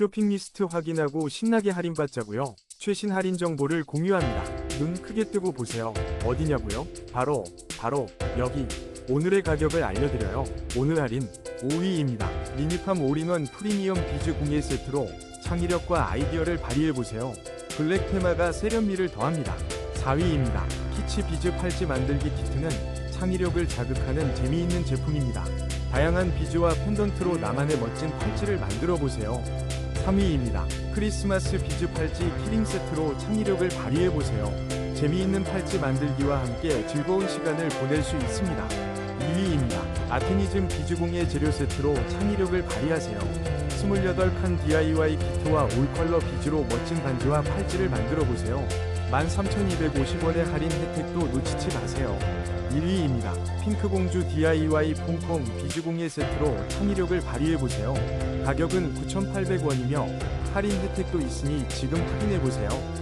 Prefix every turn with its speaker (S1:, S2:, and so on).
S1: 쇼핑 리스트 확인하고 신나게 할인받자고요. 최신 할인 정보를 공유합니다. 눈 크게 뜨고 보세요. 어디냐고요? 바로 바로 여기. 오늘의 가격을 알려드려요. 오늘 할인 5위입니다. 리니팜 올인원 프리미엄 비즈 공예 세트로 창의력과 아이디어를 발휘해보세요. 블랙 테마가 세련미를 더합니다. 4위입니다. 키치 비즈 팔찌 만들기 키트는 창의력을 자극하는 재미있는 제품입니다. 다양한 비즈와 펜던트로 나만의 멋진 팔찌를 만들어 보세요. 3위입니다. 크리스마스 비즈 팔찌 키링 세트로 창의력을 발휘해 보세요. 재미있는 팔찌 만들기와 함께 즐거운 시간을 보낼 수 있습니다. 2위입니다. 아테니즘 비즈공예 재료 세트로 창의력을 발휘하세요. 28칸 DIY 키트와 올컬러 비즈로 멋진 반지와 팔찌를 만들어 보세요. 13,250원의 할인 혜택도 놓치지 마세요. 1위입니다. 핑크공주 DIY 퐁퐁 비즈공예 세트로 창의력을 발휘해보세요. 가격은 9,800원이며 할인 혜택도 있으니 지금 확인해보세요.